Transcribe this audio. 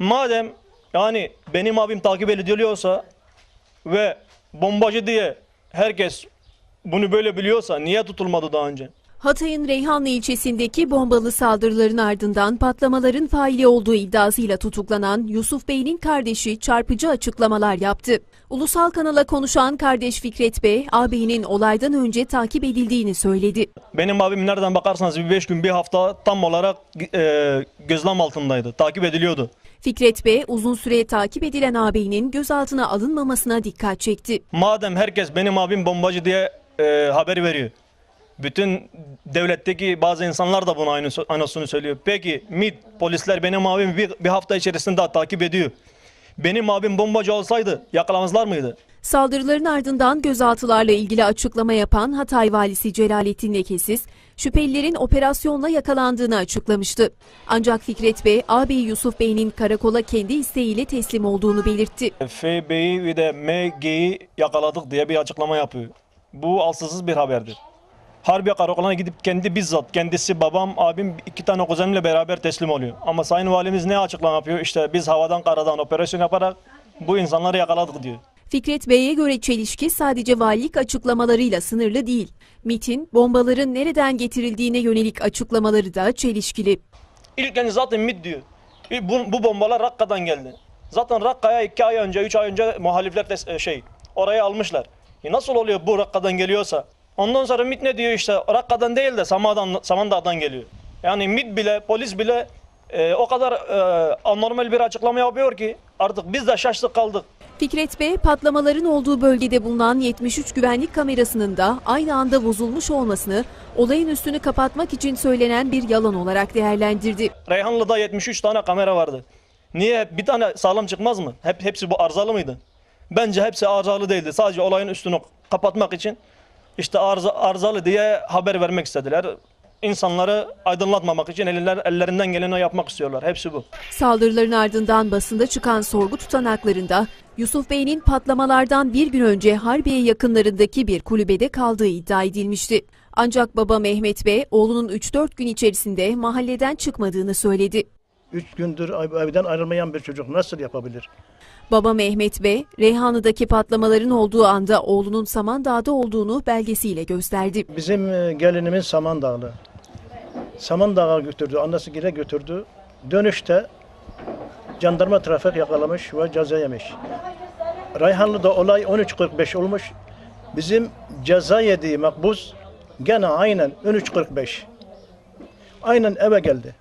Madem yani benim abim takip ediliyorsa ve bombacı diye herkes bunu böyle biliyorsa niye tutulmadı daha önce? Hatay'ın Reyhanlı ilçesindeki bombalı saldırıların ardından patlamaların faili olduğu iddiasıyla tutuklanan Yusuf Bey'in kardeşi çarpıcı açıklamalar yaptı. Ulusal kanala konuşan kardeş Fikret Bey, ağabeyinin olaydan önce takip edildiğini söyledi. Benim abim nereden bakarsanız bir beş gün bir hafta tam olarak e, gözlem altındaydı. Takip ediliyordu. Fikret Bey, uzun süre takip edilen ağabeyinin gözaltına alınmamasına dikkat çekti. Madem herkes benim abim bombacı diye e, haber veriyor. Bütün devletteki bazı insanlar da bunu aynı, aynısını söylüyor. Peki MİT, polisler benim abim bir, bir hafta içerisinde takip ediyor. Benim abim bombacı olsaydı yakalamazlar mıydı? Saldırıların ardından gözaltılarla ilgili açıklama yapan Hatay valisi Celalettin Lekesiz, şüphelilerin operasyonla yakalandığını açıklamıştı. Ancak Fikret Bey, ağabeyi Yusuf Bey'in karakola kendi isteğiyle teslim olduğunu belirtti. FB'yi ve de MG'yi yakaladık diye bir açıklama yapıyor. Bu alsızsız bir haberdir. Harbiye karakoluna gidip kendi bizzat kendisi babam abim iki tane kuzenimle beraber teslim oluyor. Ama Sayın Valimiz ne açıklama yapıyor? İşte biz havadan karadan operasyon yaparak bu insanları yakaladık diyor. Fikret Bey'e göre çelişki sadece valilik açıklamalarıyla sınırlı değil. MIT'in bombaların nereden getirildiğine yönelik açıklamaları da çelişkili. İlk önce zaten MİT diyor. E, Bu, bu bombalar Rakka'dan geldi. Zaten Rakka'ya iki ay önce, üç ay önce muhalifler tes- e, şey oraya almışlar. E nasıl oluyor bu Rakka'dan geliyorsa? Ondan sonra MİT ne diyor işte Rakka'dan değil de Samandağ'dan, Samandağ'dan geliyor. Yani MİT bile polis bile e, o kadar e, anormal bir açıklama yapıyor ki artık biz de şaştık kaldık. Fikret Bey, patlamaların olduğu bölgede bulunan 73 güvenlik kamerasının da aynı anda bozulmuş olmasını olayın üstünü kapatmak için söylenen bir yalan olarak değerlendirdi. Reyhanlı'da 73 tane kamera vardı. Niye bir tane sağlam çıkmaz mı? Hep hepsi bu arızalı mıydı? Bence hepsi arızalı değildi. Sadece olayın üstünü kapatmak için işte arıza, arızalı diye haber vermek istediler. İnsanları aydınlatmamak için eller, ellerinden geleni yapmak istiyorlar. Hepsi bu. Saldırıların ardından basında çıkan sorgu tutanaklarında Yusuf Bey'in patlamalardan bir gün önce Harbiye yakınlarındaki bir kulübede kaldığı iddia edilmişti. Ancak baba Mehmet Bey oğlunun 3-4 gün içerisinde mahalleden çıkmadığını söyledi. Üç gündür ev- evden ayrılmayan bir çocuk nasıl yapabilir? Baba Mehmet Bey, Reyhanlı'daki patlamaların olduğu anda oğlunun Samandağ'da olduğunu belgesiyle gösterdi. Bizim e, gelinimiz Samandağlı. Samandağ'a götürdü, annesi gire götürdü. Dönüşte jandarma trafik yakalamış ve ceza yemiş. Rayhanlı'da olay 13.45 olmuş. Bizim ceza yediği makbuz gene aynen 13.45. Aynen eve geldi.